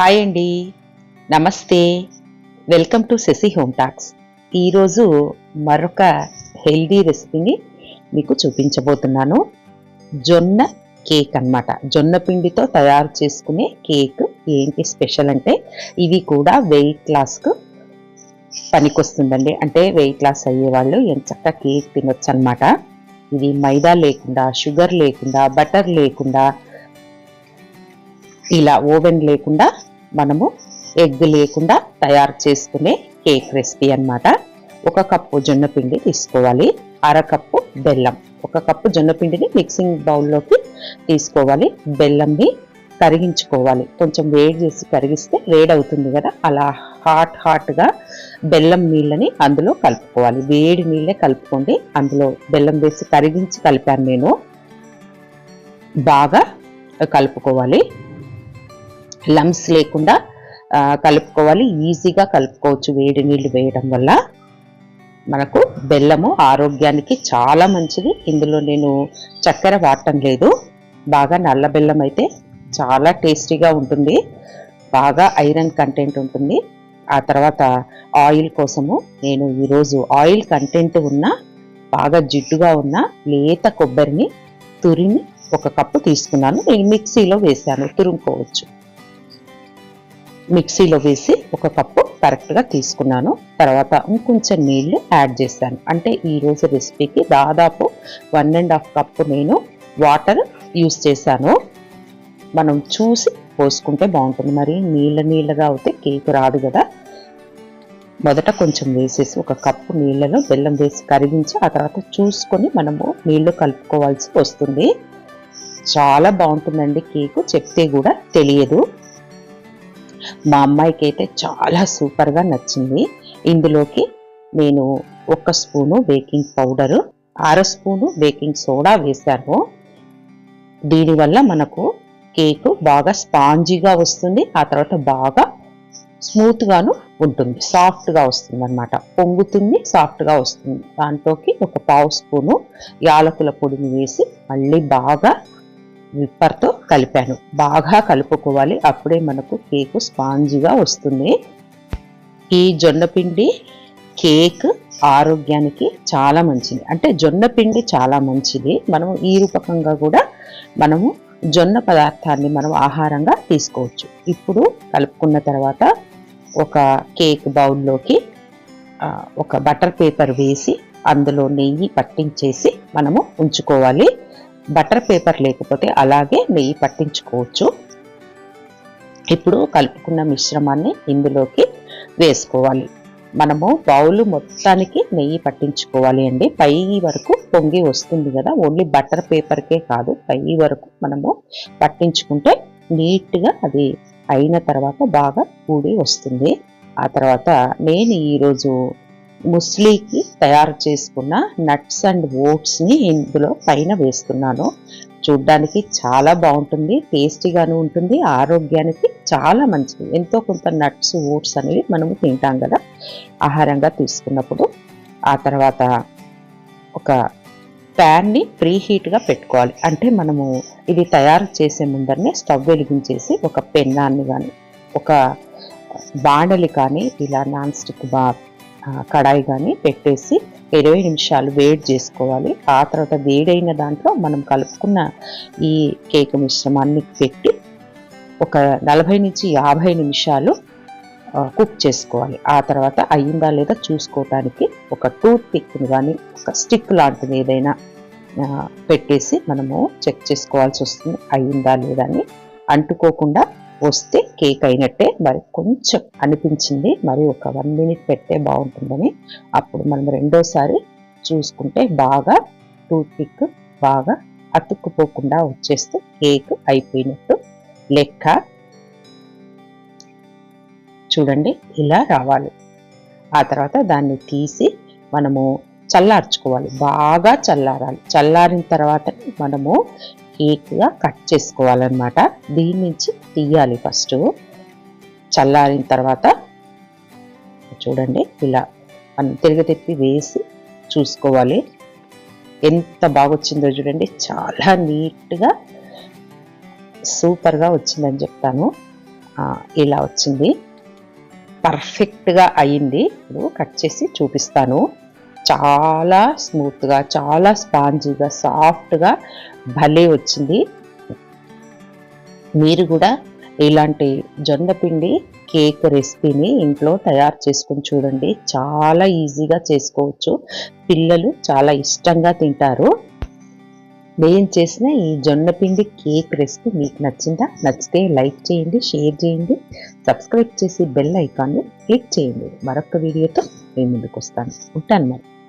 Hi అండి. నమస్తే. Welcome to Shashi home talks. ఈరోజు మరొక హెల్దీ రెసిపీని మీకు చూపించబోతున్నాను. జొన్న కేక్ అన్నమాట. జొన్న పిండితో తయారు చేసుకునే కేక్ ఏంటి స్పెషల్ అంటే ఇది కూడా వెయిట్ లాస్కు పనికొస్తుందండి. అంటే వెయిట్ లాస్ అయ్యే వాళ్ళు చక్కగా కేక్ తినొచ్చు అనమాట ఇది మైదా లేకుండా షుగర్ లేకుండా బటర్ లేకుండా ఇలా ఓవెన్ లేకుండా మనము ఎగ్ లేకుండా తయారు చేసుకునే కేక్ రెసిపీ అన్నమాట. ఒక కప్పు జొన్న పిండి తీసుకోవాలి. అర కప్పు బెల్లం. ఒక కప్పు జొన్న పిండిని మిక్సింగ్ బౌల్లోకి తీసుకోవాలి. బెల్లంని కరిగించుకోవాలి. కొంచెం వేడి చేసి కరిగిస్తే వేడి అవుతుంది కదా. అలా హాట్ హాట్గా బెల్లం నీళ్ళని అందులో కలుపుకోవాలి. వేడి నీళ్ళే కలుపుకోండి. అందులో బెల్లం వేసి కరిగించి కలిపాను నేను. బాగా కలుపుకోవాలి. లమ్స్ లేకుండా కలుపుకోవాలి. ఈజీగా కలుపుకోవచ్చు వేడి నీళ్ళు వేయడం వల్ల. మనకు బెల్లము ఆరోగ్యానికి చాలా మంచిది. ఇందులో నేను చక్కెర వాడటం లేదు. బాగా నల్ల బెల్లం అయితే చాలా టేస్టీగా ఉంటుంది. బాగా ఐరన్ కంటెంట్ ఉంటుంది. ఆ తర్వాత ఆయిల్ కోసము నేను ఈరోజు ఆయిల్ కంటెంట్ ఉన్న బాగా జిడ్డుగా ఉన్న లేత కొబ్బరిని తురిని ఒక కప్పు తీసుకున్నాను. నేను మిక్సీలో వేసాను తురుముకోవచ్చు. మిక్సీలో వేసి ఒక కప్పు కరెక్ట్గా తీసుకున్నాను. తర్వాత ఇంకొంచెం నీళ్ళు యాడ్ చేశాను. అంటే ఈరోజు రెసిపీకి దాదాపు వన్ అండ్ హాఫ్ కప్పు నేను వాటర్ యూస్ చేశాను. మనం చూసి పోసుకుంటే బాగుంటుంది. మరి నీళ్ళ నీళ్ళగా అవుతే కేక్ రాదు కదా. మొదట కొంచెం వేసేసి ఒక కప్పు నీళ్ళలో బెల్లం వేసి కరిగించి ఆ తర్వాత చూసుకొని మనము నీళ్ళు కలుపుకోవాల్సి వస్తుంది. చాలా బాగుంటుందండి కేకు. చెప్తే కూడా తెలియదు. మా అమ్మాయికి అయితే చాలా సూపర్గా నచ్చింది. ఇందులోకి నేను ఒక స్పూను బేకింగ్ పౌడరు అర స్పూను బేకింగ్ సోడా వేశాను. దీనివల్ల మనకు కేక్ బాగా స్పాంజీగా వస్తుంది ఆ తర్వాత బాగా స్మూత్గాను ఉంటుంది సాఫ్ట్గా వస్తుంది అనమాట పొంగుతుంది సాఫ్ట్గా వస్తుంది. దాంట్లోకి ఒక పావు స్పూను యాలకుల పొడిని వేసి మళ్ళీ బాగా విప్పర్తో కలిపాను. బాగా కలుపుకోవాలి. అప్పుడే మనకు కేకు స్పాంజిగా వస్తుంది. ఈ జొన్న పిండి కేక్ ఆరోగ్యానికి చాలా మంచిది. అంటే జొన్న పిండి చాలా మంచిది. మనము ఈ రూపకంగా కూడా మనము జొన్న పదార్థాన్ని మనం ఆహారంగా తీసుకోవచ్చు. ఇప్పుడు కలుపుకున్న తర్వాత ఒక కేక్ బౌల్లోకి ఒక బటర్ పేపర్ వేసి అందులో నెయ్యి పట్టించేసి మనము ఉంచుకోవాలి. బటర్ పేపర్ లేకపోతే అలాగే నెయ్యి పట్టించుకోవచ్చు. ఇప్పుడు కలుపుకున్న మిశ్రమాన్ని ఇందులోకి వేసుకోవాలి. మనము బౌలు మొత్తానికి నెయ్యి పట్టించుకోవాలి అండి. పై వరకు పొంగి వస్తుంది కదా ఓన్లీ బటర్ పేపర్కే కాదు పై వరకు మనము పట్టించుకుంటే నీట్గా అది అయిన తర్వాత బాగా కూడి వస్తుంది. ఆ తర్వాత నేను ఈరోజు ముస్లీకి తయారు చేసుకున్న నట్స్ అండ్ ఓట్స్ని ఇందులో పైన వేస్తున్నాను. చూడ్డానికి చాలా బాగుంటుంది టేస్టీగాను ఉంటుంది ఆరోగ్యానికి చాలా మంచిది. ఎంతో కొంత నట్స్ ఓట్స్ అనేవి మనము తింటాం కదా ఆహారంగా తీసుకున్నప్పుడు. ఆ తర్వాత ఒక ప్యాన్ని ప్రీ హీట్గా పెట్టుకోవాలి. అంటే మనము ఇది తయారు చేసే ముందరనే స్టవ్ వెలిగించేసి ఒక పెన్నాన్ని కానీ ఒక బాండలి కానీ ఇలా నాన్ స్టిక్ బా కడాయి కానీ పెట్టేసి ఇరవై నిమిషాలు వేడి చేసుకోవాలి. ఆ తర్వాత వేడైన దాంట్లో మనం కలుపుకున్న ఈ కేక్ మిశ్రమాన్ని పెట్టి ఒక నలభై నుంచి యాభై నిమిషాలు కుక్ చేసుకోవాలి. ఆ తర్వాత అయ్యిందా లేదా చూసుకోవటానికి ఒక టూత్ పిక్ని కానీ ఒక స్టిక్ లాంటిది ఏదైనా పెట్టేసి మనము చెక్ చేసుకోవాల్సి వస్తుంది. అయ్యిందా లేదా అని అంటుకోకుండా వస్తే కేక్ అయినట్టే మరి కొంచెం అనిపించింది. మరి ఒక వన్ మినిట్ పెట్టే బాగుంటుందని అప్పుడు మనం రెండోసారి చూసుకుంటే బాగా టూత్ పిక్ బాగా అతుక్కుపోకుండా వచ్చేస్తే కేక్ అయిపోయినట్టు లెక్క చూడండి ఇలా రావాలి. ఆ తర్వాత దాన్ని తీసి మనము చల్లార్చుకోవాలి. బాగా చల్లారాలి. చల్లారిన తర్వాత మనము కేక్గా కట్ చేసుకోవాలన్నమాట. దీని నుంచి తీయాలి ఫస్ట్. చల్లారిన తర్వాత చూడండి ఇలా మనం తిరిగి తిప్పి వేసి చూసుకోవాలి. ఎంత బాగా వచ్చిందో చూడండి చాలా నీట్గా సూపర్గా వచ్చిందని చెప్తాను. ఇలా వచ్చింది. పర్ఫెక్ట్గా అయింది. ఇప్పుడు కట్ చేసి చూపిస్తాను. చాలా స్మూత్గా చాలా స్పాంజీగా సాఫ్ట్గా భలే వచ్చింది. మీరు కూడా ఇలాంటి జొన్న పిండి కేక్ రెసిపీని ఇంట్లో తయారు చేసుకుని చూడండి. చాలా ఈజీగా చేసుకోవచ్చు. పిల్లలు చాలా ఇష్టంగా తింటారు. నేను చేసిన ఈ జొన్న పిండి కేక్ రెసిపీ మీకు నచ్చిందా? నచ్చితే లైక్ చేయండి షేర్ చేయండి. సబ్స్క్రైబ్ చేసి బెల్ ఐకాన్ని క్లిక్ చేయండి. మరొక వీడియోతో నేను ముందుకు వస్తాను. ఉంటాను మరి.